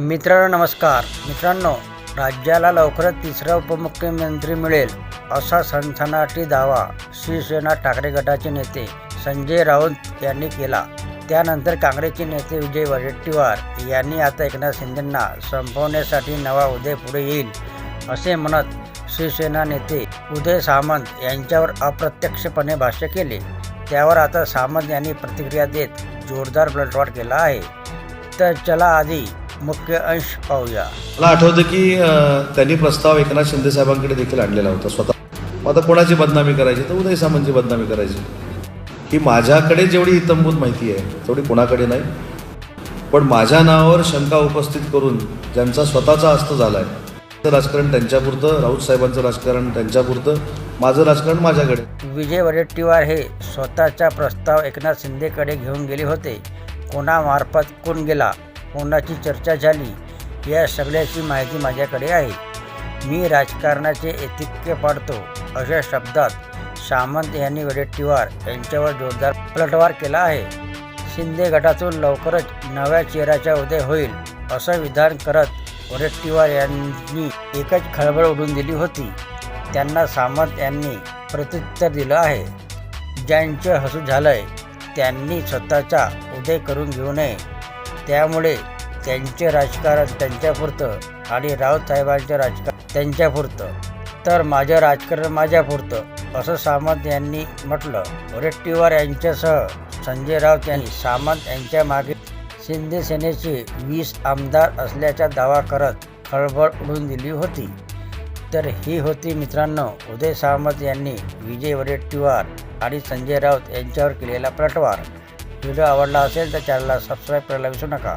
मित्रांनो नमस्कार. मित्रांनो राज्याला लवकरच तिसरा उपमुख्यमंत्री मिळेल असा सनसनाटी दावा शिवसेना ठाकरे गटाचे नेते संजय राऊत यांनी केला. त्यानंतर काँग्रेसचे नेते विजय वडेट्टीवार यांनी आता एकनाथ शिंदेंना संपवण्यासाठी नवा उदय पुढे येईल असे म्हणत शिवसेना नेते उदय सामंत यांच्यावर अप्रत्यक्षपणे भाष्य केले. त्यावर आता सामंत यांनी प्रतिक्रिया देत जोरदार पलटवार केला आहे. तर चला आधी मुख्य अंश पाहूया. मला आठवतं की अ, त्यांनी प्रस्ताव एकनाथ शिंदे साहेबांकडे देखील आणलेला होता स्वतः. आता कोणाची बदनामी करायची? तर उदय सामंतची बदनामी करायची. ही माझ्याकडे जेवढी इतंभूत माहिती आहे तेवढी कोणाकडे नाही. पण माझ्या नावावर शंका उपस्थित करून ज्यांचा स्वतःचा हस्त झाला आहे राजकारण त्यांच्यापुरतं राऊत साहेबांचं राजकारण त्यांच्यापुरतं माझं राजकारण माझ्याकडे. विजय वडेट्टीवार हे स्वतःचा प्रस्ताव एकनाथ शिंदेकडे घेऊन गेले होते. कोणामार्फत कोण गेला? कोणाची चर्चा झाली. या सगळ्याची माहिती माझ्याकडे आहे. मी राजकारणाचे ऐतिक्य पाडतो अशा शब्दात सामंत यांनी वडेट्टीवार यांच्यावर जोरदार पलटवार केला आहे. शिंदे गटातून लवकरच नव्या चेहऱ्याचा उदय होईल असं विधान करत वडेट्टीवार यांनी एकच खळबळ उडून दिली होती. त्यांना सामंत यांनी प्रत्युत्तर दिलं आहे. ज्यांचं हसू झालंय त्यांनी स्वतःचा उदय करून घेऊ नये. त्यामुळे त्यांचे राजकारण त्यांच्यापुरतं आणि राऊतसाहेबांचे राजकारण त्यांच्यापुरतं. तर माझं राजकारण माझ्यापुरतं असं सामंत यांनी म्हटलं. वडेट्टीवार यांच्यासह संजय राऊत यांनी सामंत यांच्या मागे शिंदे सेनेचे वीस आमदार असल्याचा दावा करत खळबळ उडून दिली होती. तर ही होती मित्रांनो उदय सामंत यांनी विजय वडेट्टीवार आणि संजय राऊत यांच्यावर केलेला पलटवार. व्हिडिओ आवडला असेल तर चॅनलला सबस्क्राईब करायला विसरू नका.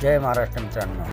जय महाराष्ट्र मित्रांनो.